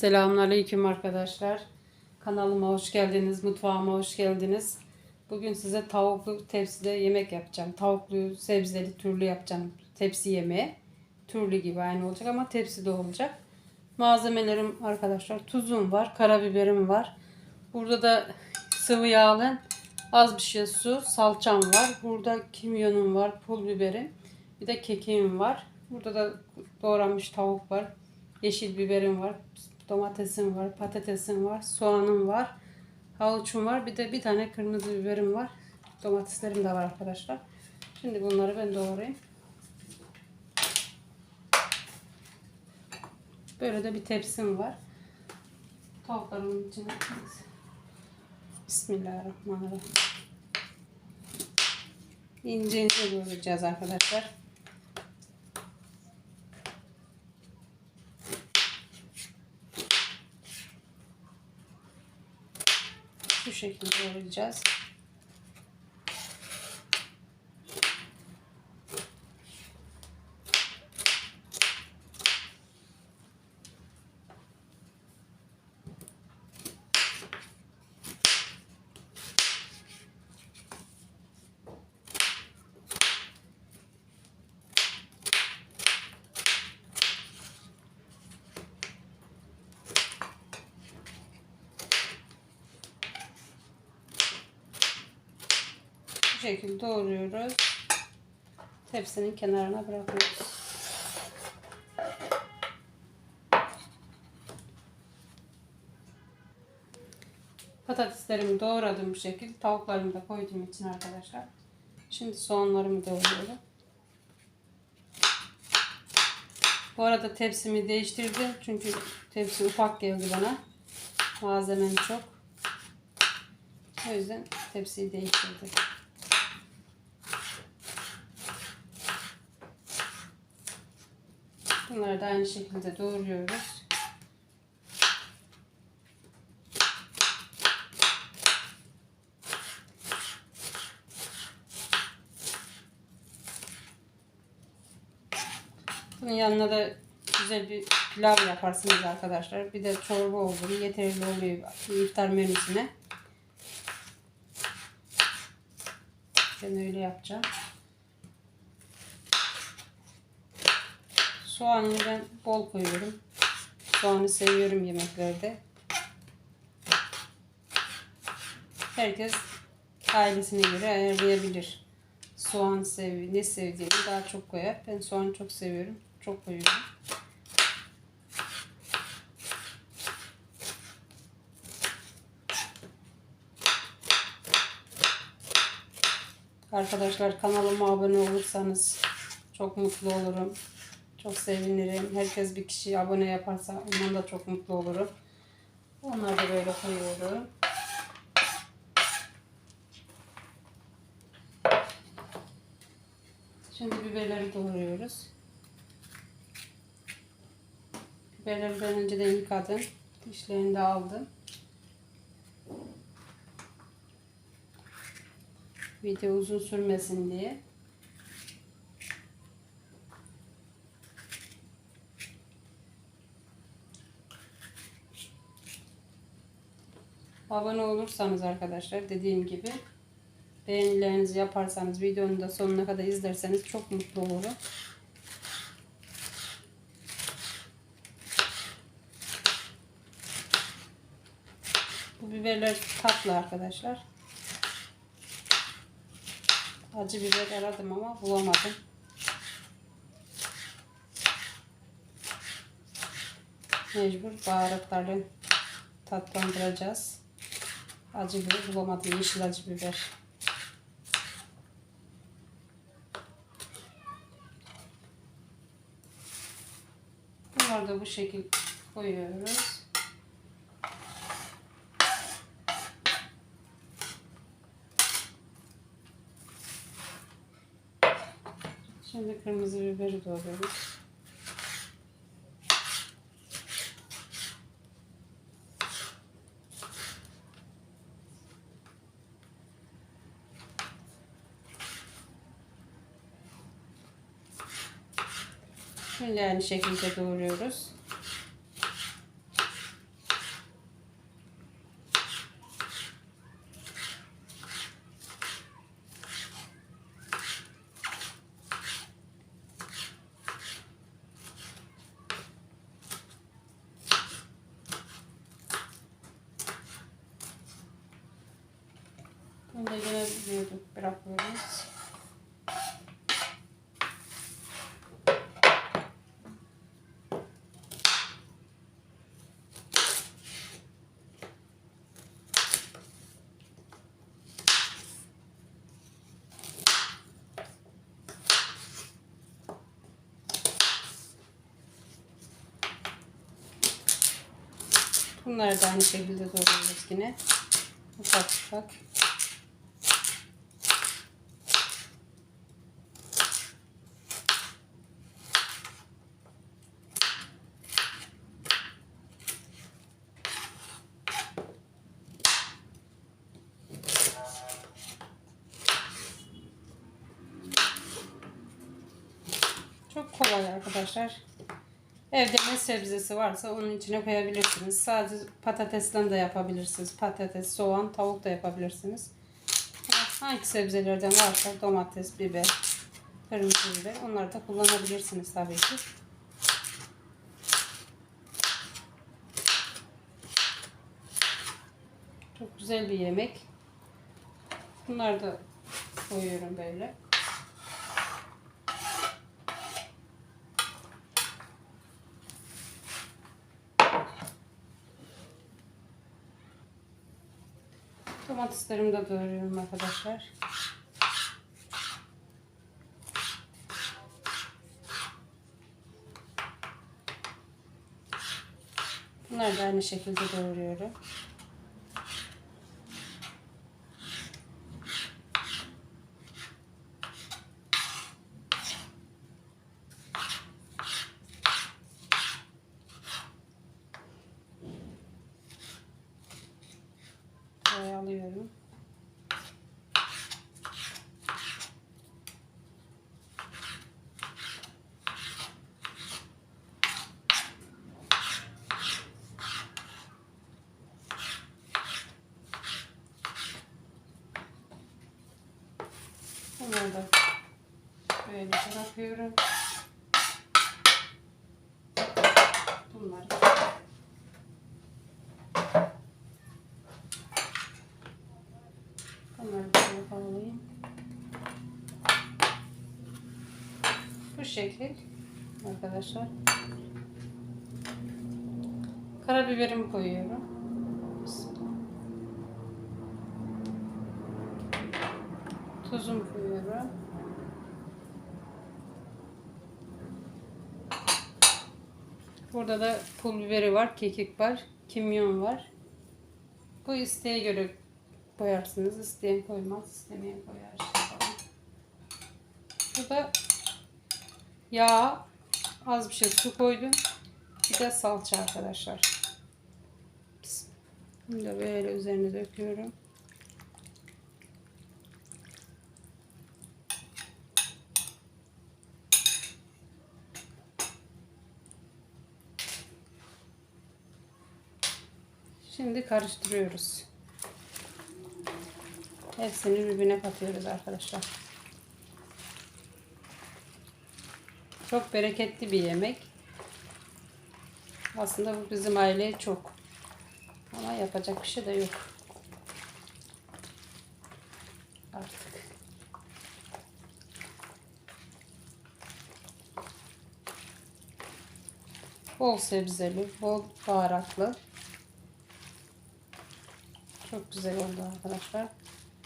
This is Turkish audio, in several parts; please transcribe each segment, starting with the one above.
Selamünaleyküm arkadaşlar. Kanalıma hoş geldiniz, mutfağıma hoş geldiniz. Bugün size tavuklu tepside yemek yapacağım. Tavuklu, sebzeli, türlü yapacağım. Tepsi yemeği. Türlü gibi aynı olacak ama tepside olacak. Malzemelerim arkadaşlar tuzum var, karabiberim var. Burada da sıvı yağlı az bir şey su, salçam var. Burada kimyonum var, pul biberim. Bir de kekiğim var. Burada da doğranmış tavuk var. Yeşil biberim var. Domatesim var, patatesim var, soğanım var, havuçum var. Bir de bir tane kırmızı biberim var. Domateslerim de var arkadaşlar. Şimdi bunları ben doğrayayım. Böyle de bir tepsim var. Tavuklarımın içine Bismillahirrahmanirrahim. İnce ince doğrayacağız arkadaşlar. Şekilde doğrayacağız. Şekilde doğruyoruz. Tepsinin kenarına bırakıyoruz. Patateslerimi doğradım bu şekilde. Tavuklarımı da koyduğum için arkadaşlar. Şimdi soğanlarımı doğruyorum. Bu arada tepsimi değiştirdim. Çünkü tepsi ufak geldi bana. Malzemem çok. O yüzden tepsiyi değiştirdim. Bunları da aynı şekilde doğruyoruz. Bunun yanına da güzel bir pilav yaparsınız arkadaşlar. Bir de çorba olur. Yeterli oluyor iftar menüsüne. Ben öyle yapacağım. Soğanını ben bol koyuyorum. Soğanı seviyorum yemeklerde. Herkes ailesine göre ayarlayabilir. Soğan sev ne sevdiğini daha çok koyar. Ben soğanı çok seviyorum. Çok koyuyorum. Arkadaşlar kanalıma abone olursanız çok mutlu olurum. Çok sevinirim. Herkes bir kişi abone yaparsa ondan da çok mutlu olurum. Onları da böyle koyuyorum. Şimdi biberleri doğruyoruz. Biberleri ben önceden yıkadım. Dişlerini de aldım. Video uzun sürmesin diye. Abone olursanız arkadaşlar dediğim gibi beğenilerinizi yaparsanız videonun da sonuna kadar izlerseniz çok mutlu olurum. Bu biberler tatlı arkadaşlar. Acı biber aradım ama bulamadım. Mecbur baharatları tatlandıracağız. Acı biber bulamadım. Yeşil acı biber. Bunları da bu şekilde koyuyoruz. Şimdi kırmızı biberi doğruyoruz. Bunu aynı şekilde doğruyoruz. Bunu da yine bırakıyoruz. Bunları da aynı şekilde doğruyoruz yine. Ufak ufak. Çok kolay arkadaşlar. Evde ne sebzesi varsa onun içine koyabilirsiniz. Sadece patatesden de yapabilirsiniz. Patates, soğan, tavuk da yapabilirsiniz. Hangi sebzelerden varsa domates, biber, kırmızı biber onları da kullanabilirsiniz tabii ki. Çok güzel bir yemek. Bunları da koyuyorum böyle. Domateslerimi de doğruyorum arkadaşlar. Bunları da aynı şekilde doğruyorum. Da böyle bırakıyorum. Bunları Bunları böyle bağlayayım. Bu şekil arkadaşlar. Karabiberimi koyuyorum. Tuzumu koyuyorum. Burada da pul biberi var, kekik var, kimyon var. Bu isteğe göre koyarsınız. İsteyen koymaz, istemeyen koyar. falan. Burada yağ, az bir şey su koydum. Bir de salça arkadaşlar. Bunu da böyle üzerine döküyorum. Şimdi karıştırıyoruz. Hepsini birbirine katıyoruz arkadaşlar. Çok bereketli bir yemek. Aslında bu bizim aileye çok. Ama yapacak bir şey de yok. Artık. Bol sebzeli, bol baharatlı. Çok güzel oldu arkadaşlar.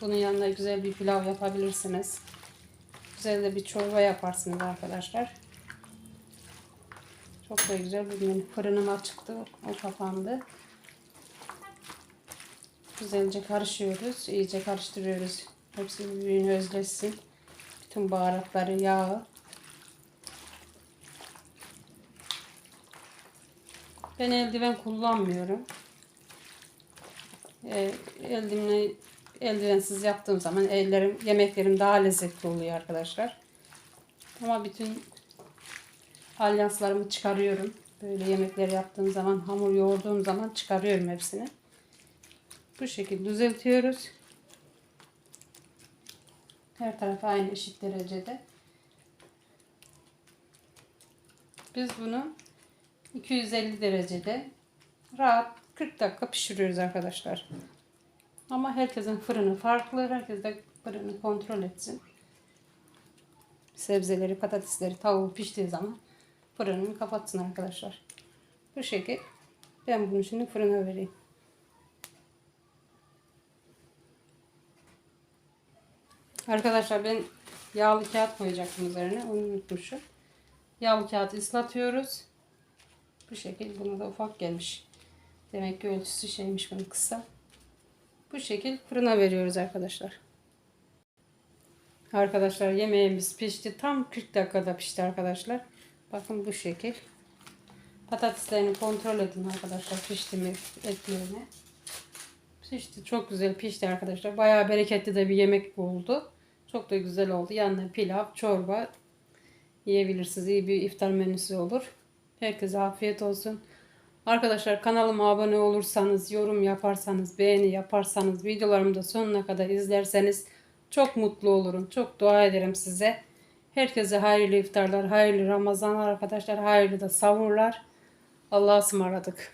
Bunun yanında güzel bir pilav yapabilirsiniz. Güzel de bir çorba yaparsınız arkadaşlar. Çok da güzel. Bugün fırınım açıktı. O kapandı. Güzelce karışıyoruz. iyice karıştırıyoruz. Hepsi birbirine özleşsin. Bütün baharatları, yağı. Ben eldiven kullanmıyorum. E, eldivensiz yaptığım zaman ellerim, yemeklerim daha lezzetli oluyor arkadaşlar. Ama bütün alyanslarımı çıkarıyorum. Böyle yemekler yaptığım zaman, hamur yoğurduğum zaman çıkarıyorum hepsini. Bu şekilde düzeltiyoruz. Her taraf aynı eşit derecede. Biz bunu 250 derecede rahat 40 dakika pişiriyoruz arkadaşlar. Ama herkesin fırını farklı. Herkes de fırını kontrol etsin. Sebzeleri, patatesleri, tavuğu piştiği zaman fırınını kapatsın arkadaşlar. Bu şekil. Ben bunu şimdi fırına vereyim. Arkadaşlar ben yağlı kağıt koyacaktım üzerine. Onu unutmuşum. Yağlı kağıt ıslatıyoruz. Bu şekil buna da ufak gelmiş. Demek ki ölçüsü şeymiş bunun kısa. Bu şekil fırına veriyoruz arkadaşlar. Arkadaşlar yemeğimiz pişti. Tam 40 dakikada pişti arkadaşlar. Bakın bu şekil. Patateslerini kontrol edin arkadaşlar. Pişti mi etlerini. Pişti. Çok güzel pişti arkadaşlar. Bayağı bereketli de bir yemek oldu. Çok da güzel oldu. Yanına pilav, çorba yiyebilirsiniz. İyi bir iftar menüsü olur. Herkese afiyet olsun. Arkadaşlar kanalıma abone olursanız, yorum yaparsanız, beğeni yaparsanız, videolarımı da sonuna kadar izlerseniz çok mutlu olurum. Çok dua ederim size. Herkese hayırlı iftarlar, hayırlı Ramazanlar arkadaşlar, hayırlı da savurlar. Allah'a ısmarladık.